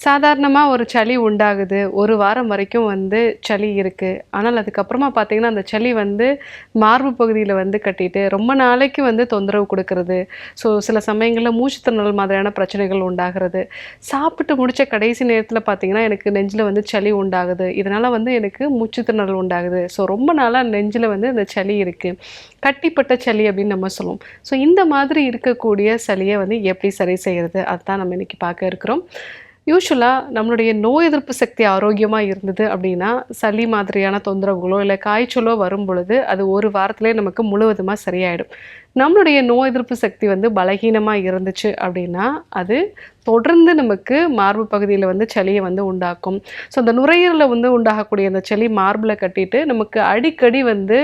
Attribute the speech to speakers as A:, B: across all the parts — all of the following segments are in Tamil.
A: சாதாரணமாக ஒரு சளி உண்டாகுது. ஒரு வாரம் வரைக்கும் வந்து சளி இருக்குது ஆனால் அதுக்கப்புறமா பார்த்திங்கன்னா அந்த சளி வந்து மார்பு பகுதியில் வந்து கட்டிட்டு ரொம்ப நாளைக்கு வந்து தொந்தரவு கொடுக்கறது. ஸோ சில சமயங்களில் மூச்சுத்திணறல் மாதிரியான பிரச்சனைகள் உண்டாகிறது. சாப்பிட்டு முடித்த கடைசி நேரத்தில் பார்த்தீங்கன்னா எனக்கு நெஞ்சில் வந்து சளி உண்டாகுது. இதனால் வந்து எனக்கு மூச்சுத்திணறல் உண்டாகுது. ஸோ ரொம்ப நாளாக நெஞ்சில் வந்து இந்த சளி இருக்குது கட்டிப்பட்ட சளி அப்படின்னு நம்ம சொல்லுவோம். ஸோ இந்த மாதிரி இருக்கக்கூடிய சளியை வந்து எப்படி சரி செய்கிறது அதுதான் நம்ம இன்றைக்கி பார்க்க இருக்கிறோம். யூஸ்வலாக நம்மளுடைய நோய் எதிர்ப்பு சக்தி ஆரோக்கியமாக இருந்தது அப்படின்னா சளி மாதிரியான தொந்தரவுகளோ இல்லை காய்ச்சலோ வரும் பொழுது அது ஒரு வாரத்திலே நமக்கு முழுவதுமாக சரியாயிடும். நம்மளுடைய நோய் எதிர்ப்பு சக்தி வந்து பலகீனமாக இருந்துச்சு அப்படின்னா அது தொடர்ந்து நமக்கு மார்பு பகுதியில் வந்து சளியை வந்து உண்டாக்கும். ஸோ அந்த நுரையீரலில் வந்து உண்டாகக்கூடிய அந்த சளி மார்பில் கட்டிட்டு நமக்கு அடிக்கடி வந்து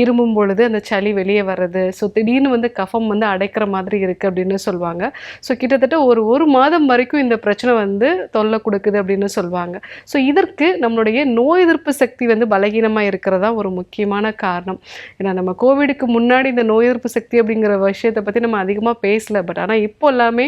A: இருமும் பொழுது அந்த சளி வெளியே வர்றது. ஸோ திடீர்னு வந்து கஃபம் வந்து அடைக்கிற மாதிரி இருக்குது அப்படின்னு சொல்லுவாங்க ஸோ கிட்டத்தட்ட ஒரு ஒரு மாதம் வரைக்கும் இந்த பிரச்சனை வந்து தொல்லை கொடுக்குது அப்படின்னு சொல்லுவாங்க ஸோ இதற்கு நம்மளுடைய நோய் எதிர்ப்பு சக்தி வந்து பலகீனமாக இருக்கிறதா ஒரு முக்கியமான காரணம். ஏன்னா நம்ம கோவிடுக்கு முன்னாடி இந்த நோய் எதிர்ப்பு சக்தி சக்தி அப்படிங்கிற விஷயத்தை பற்றி நம்ம அதிகமாக பேசலை. பட் ஆனால் இப்போ எல்லாமே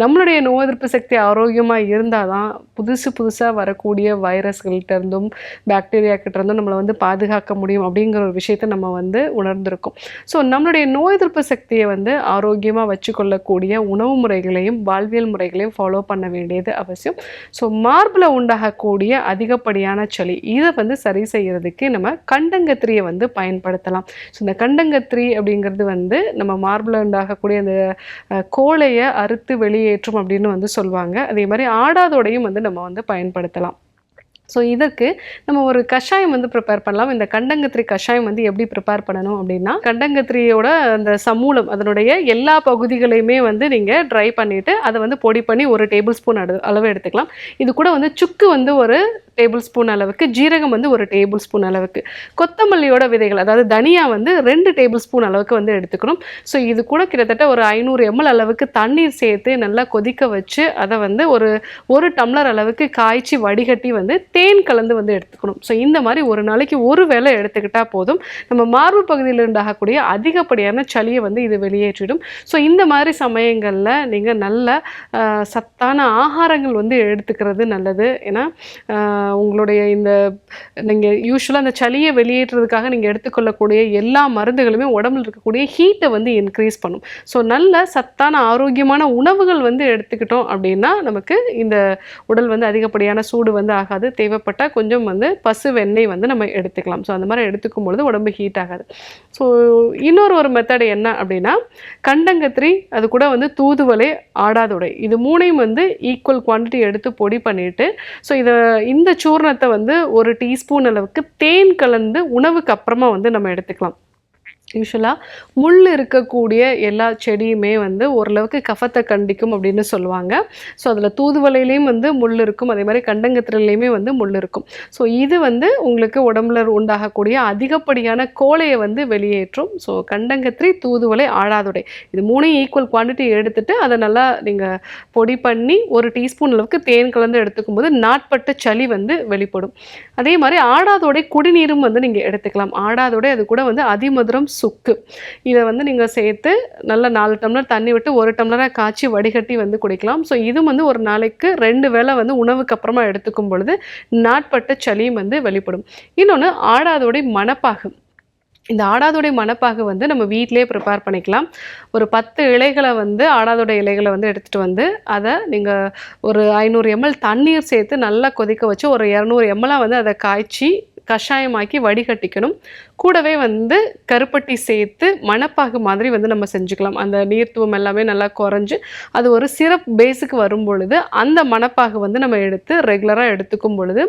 A: நம்மளுடைய நோய் எதிர்ப்பு சக்தி ஆரோக்கியமாக இருந்தால் தான் புதுசு புதுசாக வரக்கூடிய வைரஸ்கள்கிட்ட இருந்தும் பாக்டீரியாக்கிட்ட இருந்தும் நம்மளை வந்து பாதுகாக்க முடியும் அப்படிங்கிற ஒரு விஷயத்தை நம்ம வந்து உணர்ந்திருக்கோம். ஸோ நம்மளுடைய நோய் எதிர்ப்பு சக்தியை வந்து ஆரோக்கியமாக வச்சுக்கொள்ளக்கூடிய உணவு முறைகளையும் வாழ்வியல் முறைகளையும் ஃபாலோ பண்ண வேண்டியது அவசியம். ஸோ மார்பில் உண்டாகக்கூடிய அதிகப்படியான சளி இதை வந்து சரி செய்யறதுக்கு நம்ம கண்டங்கத்திரியை வந்து பயன்படுத்தலாம். ஸோ இந்த கண்டங்கத்திரி அப்படிங்கிறது வந்து நம்ம மார்பில் உண்டாகக்கூடிய அந்த கோலையை அறுத்து வெளியேற்றும் அப்படின்னு வந்து சொல்லுவாங்க அதே மாதிரி ஆடாதோடையும் வந்து நம்ம வந்து பயன்படுத்தலாம். ஸோ இதற்கு நம்ம ஒரு கஷாயம் வந்து ப்ரிப்பேர் பண்ணலாம். இந்த கண்டங்கத்திரி கஷாயம் வந்து எப்படி ப்ரிப்பேர் பண்ணணும் அப்படின்னா கண்டங்கத்திரியோட அந்த சமூலம் அதனுடைய எல்லா பகுதிகளையுமே வந்து நீங்கள் ட்ரை பண்ணிவிட்டு அதை வந்து பொடி பண்ணி ஒரு டேபிள் ஸ்பூன் அளவு எடுத்துக்கலாம். இது கூட வந்து சுக்கு வந்து ஒரு டேபிள் ஸ்பூன் அளவுக்கு ஜீரகம் வந்து ஒரு டேபிள் ஸ்பூன் அளவுக்கு. கொத்தமல்லியோட விதைகள் அதாவது தனியா வந்து ரெண்டு டேபிள் ஸ்பூன் அளவுக்கு வந்து எடுத்துக்கணும். ஸோ இது கூட கிட்டத்தட்ட ஒரு ஐநூறு எம்எல் அளவுக்கு தண்ணீர் சேர்த்து நல்லா கொதிக்க வச்சு அதை வந்து ஒரு ஒரு டம்ளர் அளவுக்கு காய்ச்சி வடிகட்டி வந்து தேன் கலந்து வந்து எடுத்துக்கணும். ஸோ இந்த மாதிரி ஒரு நாளைக்கு ஒரு வேலை எடுத்துக்கிட்டால் போதும். நம்ம மார்பு பகுதியில் உண்டாகக்கூடிய அதிகப்படியான சளியை வந்து இது வெளியேற்றிடும். ஸோ இந்த மாதிரி சமயங்களில் நீங்கள் நல்ல சத்தான ஆகாரங்கள் வந்து எடுத்துக்கிறது நல்லது. ஏன்னா உங்களுடைய இந்த நீங்கள் யூஸ்வலாக அந்த சளியை வெளியேற்றுறதுக்காக நீங்கள் எடுத்துக்கொள்ளக்கூடிய எல்லா மருந்துகளுமே உடம்புல இருக்கக்கூடிய ஹீட்டை வந்து இன்க்ரீஸ் பண்ணும். ஸோ நல்ல சத்தான ஆரோக்கியமான உணவுகள் வந்து எடுத்துக்கிட்டோம் அப்படின்னா நமக்கு இந்த உடல் வந்து அதிகப்படியான சூடு வந்து ஆகாது. தேவைப்பட்டால் கொஞ்சம் வந்து பசு வெண்ணெய் வந்து நம்ம எடுத்துக்கலாம். ஸோ அந்த மாதிரி எடுத்துக்கும் பொழுது உடம்பு ஹீட் ஆகாது. ஸோ இன்னொரு ஒரு மெத்தட் என்ன அப்படின்னா கண்டங்கத்திரி அது கூட வந்து தூதுவலை ஆடாதுடை. இது மூணையும் வந்து ஈக்குவல் குவான்டிட்டி எடுத்து பொடி பண்ணிட்டு ஸோ இதை இந்த சூர்ணத்தை வந்து ஒரு டீஸ்பூன் அளவுக்கு தேன் கலந்து உணவுக்கு அப்புறமா வந்து நம்ம எடுத்துக்கலாம். யூஸ்வலாக முள் இருக்கக்கூடிய எல்லா செடியுமே வந்து ஓரளவுக்கு கஃபத்தை கண்டிக்கும் அப்படின்னு சொல்லுவாங்க. ஸோ அதில் தூதுவலையிலையும் வந்து முள் இருக்கும். அதே மாதிரி கண்டங்கத்திரிலையுமே வந்து முள் இருக்கும். ஸோ இது வந்து உங்களுக்கு உடம்புல உண்டாகக்கூடிய அதிகப்படியான கோலையை வந்து வெளியேற்றும். ஸோ கண்டங்கத்திரி தூதுவளை ஆழாதுடை இது மூணையும் ஈக்குவல் குவான்டிட்டி எடுத்துட்டு அதை நல்லா நீங்கள் பொடி பண்ணி ஒரு டீஸ்பூன் அளவுக்கு தேன் கலந்து எடுத்துக்கும் போது நாட்பட்ட சளி வந்து வெளிப்படும். அதே மாதிரி ஆடாதோடை குடிநீரும் வந்து நீங்கள் எடுத்துக்கலாம். ஆடாதோடை அது கூட வந்து அதிமதுரம் சுக்கு. இதை வந்து நீங்கள் சேர்த்து நல்லா நாலு டம்ளர் தண்ணி விட்டு ஒரு டம்ளராக காய்ச்சி வடிகட்டி வந்து குடிக்கலாம். ஸோ இதுவும் வந்து ஒரு நாளைக்கு ரெண்டு வேளை வந்து உணவுக்கு அப்புறமா எடுத்துக்கும் பொழுது நாட்பட்ட சளியும் வந்து வெளிப்படும். இன்னொன்று ஆடாதோடைய மணப்பாகு இந்த ஆடாதோடைய மணப்பாகு வந்து நம்ம வீட்டிலேயே ப்ரிப்பேர் பண்ணிக்கலாம். ஒரு பத்து இலைகளை வந்து ஆடாதோடைய இலைகளை வந்து எடுத்துகிட்டு வந்து அதை நீங்கள் ஒரு ஐநூறு எம்எல் தண்ணீர் சேர்த்து நல்லா கொதிக்க வச்சு ஒரு இரநூறு எம்எல்லாக வந்து அதை காய்ச்சி கஷாயமாக்கி வடிகட்டிக்கணும். கூடவே வந்து கருப்பட்டி சேர்த்து மணப்பாகு மாதிரி வந்து நம்ம செஞ்சுக்கலாம். அந்த நீர்த்துவம் எல்லாமே நல்லா குறைஞ்சு அது ஒரு சிரப் பேஸுக்கு வரும் பொழுது அந்த மணப்பாகு வந்து நம்ம எடுத்து ரெகுலராக எடுத்துக்கும் பொழுது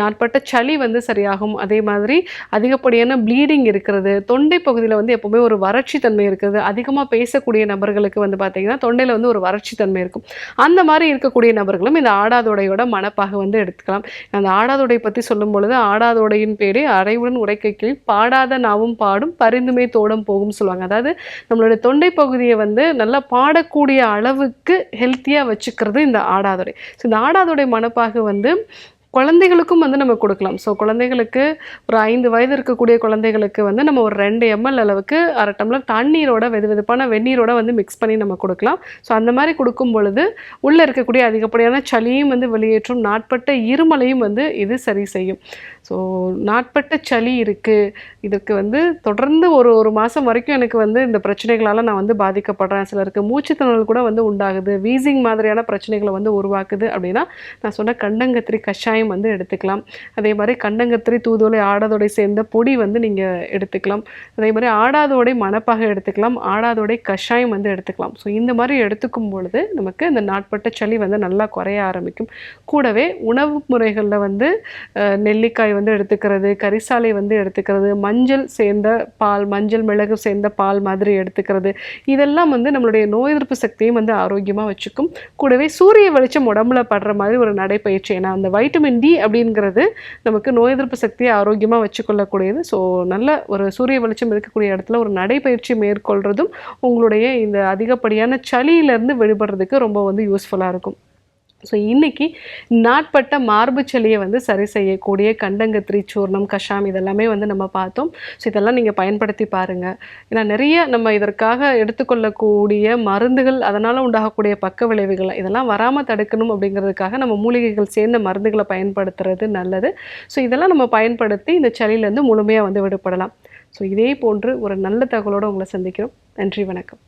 A: நாட்பட்ட சளி வந்து சரியாகும். அதே மாதிரி அதிகப்படியான ப்ளீடிங் இருக்கிறது. தொண்டை பகுதியில் வந்து எப்போவுமே ஒரு வறட்சி தன்மை இருக்கிறது அதிகமாக பேசக்கூடிய நபர்களுக்கு வந்து பார்த்திங்கன்னா தொண்டையில் வந்து ஒரு வறட்சி தன்மை இருக்கும். அந்த மாதிரி இருக்கக்கூடிய நபர்களும் இந்த ஆடாதோடையோட மணப்பாக வந்து எடுத்துக்கலாம். அந்த ஆடாதோடை பற்றி சொல்லும் பொழுது ஆடாதோடையின் பேரே அரைவுடன் உரைக்க கீழ் பாடாத நாவும் பாடும் பரிந்துமை தோடம் போகும் சொல்லுவாங்க. அதாவது நம்மளுடைய தொண்டை பகுதியை வந்து நல்லா பாடக்கூடிய அளவுக்கு ஹெல்த்தியாக வச்சுக்கிறது இந்த ஆடாதொடை ஸோ இந்த ஆடாதொடை மனப்பாக வந்து குழந்தைகளுக்கும் வந்து நம்ம கொடுக்கலாம். ஸோ குழந்தைகளுக்கு ஒரு ஐந்து வயது இருக்கக்கூடிய குழந்தைகளுக்கு வந்து நம்ம ஒரு ரெண்டு எம்எல் அளவுக்கு அரை டம்ளர் தண்ணீரோட வெது வெதுப்பான வெந்நீரோட வந்து மிக்ஸ் பண்ணி நம்ம கொடுக்கலாம். ஸோ அந்த மாதிரி கொடுக்கும் பொழுது உள்ளே இருக்கக்கூடிய அதிகப்படியான சளியும் வந்து வெளியேற்றும். நாட்பட்ட இருமலையும் வந்து இது சரி செய்யும். ஸோ நாட்பட்ட சளி இருக்குது இதுக்கு வந்து தொடர்ந்து ஒரு ஒரு மாதம் வரைக்கும் எனக்கு வந்து இந்த பிரச்சனைகளால் நான் வந்து பாதிக்கப்படுறேன். சிலருக்கு மூச்சுத்திணறல் கூட வந்து உண்டாகுது. வீசிங் மாதிரியான பிரச்சனைகளை வந்து உருவாக்குது அப்படின்னா நான் சொன்ன கண்டங்கத்திரி கஷாயம் வந்து எடுத்துக்கலாம். அதே மாதிரி கண்டங்கத்திரி தூதுவளை ஆடாதோடை சேர்ந்த பொடி வந்து நீங்கள் எடுத்துக்கலாம். அதே மாதிரி ஆடாதோடை மணப்பாக எடுத்துக்கலாம். ஆடாதோடை கஷாயம் வந்து எடுத்துக்கலாம். ஸோ இந்த மாதிரி எடுத்துக்கும் பொழுது நமக்கு இந்த நாட்பட்ட சளி வந்து நல்லா குறைய ஆரம்பிக்கும். கூடவே உணவு முறைகளில் வந்து நெல்லிக்காய் வந்து எடுத்துக்கிறது கரிசாலை வந்து எடுத்துக்கிறது மஞ்சள் சேர்ந்த பால் மஞ்சள் மிளகு சேர்ந்த பால் மாதிரி எடுத்துக்கிறது. இதெல்லாம் வந்து நம்மளுடைய நோய் எதிர்ப்பு சக்தியும் வந்து ஆரோக்கியமாக வச்சுக்கும். கூடவே சூரிய வெளிச்சம் உடம்புல படுற மாதிரி ஒரு நடைப்பயிற்சி ஏன்னா அந்த வைட்டமின் டி அப்படிங்கிறது நமக்கு நோய் எதிர்ப்பு சக்தியை ஆரோக்கியமாக வச்சுக்கொள்ளக்கூடியது. ஸோ நல்ல ஒரு சூரிய வெளிச்சம் இருக்கக்கூடிய இடத்துல ஒரு நடைப்பயிற்சி மேற்கொள்றதும் உங்களுடைய இந்த அதிகப்படியான சளியிலேருந்து விடுபடுறதுக்கு ரொம்ப வந்து யூஸ்ஃபுல்லாக இருக்கும். ஸோ இன்னைக்கு நாட்பட்ட மார்பு சளியை வந்து சரி செய்யக்கூடிய கண்டங்கத்திரி சூர்ணம் கஷாம் இதெல்லாமே வந்து நம்ம பார்த்தோம். ஸோ இதெல்லாம் நீங்கள் பயன்படுத்தி பாருங்கள் ஏன்னா நிறைய நம்ம இதற்காக எடுத்துக்கொள்ளக்கூடிய மருந்துகள் அதனால் உண்டாகக்கூடிய பக்க விளைவுகள் இதெல்லாம் வராமல் தடுக்கணும் அப்படிங்கிறதுக்காக நம்ம மூலிகைகள் சேர்ந்த மருந்துகளை பயன்படுத்துறது நல்லது. ஸோ இதெல்லாம் நம்ம பயன்படுத்தி இந்த சளியிலேருந்து முழுமையாக வந்து விடுபடலாம். ஸோ இதே போன்று ஒரு நல்ல தகவலோடு உங்களை சந்திக்கிறோம். நன்றி வணக்கம்.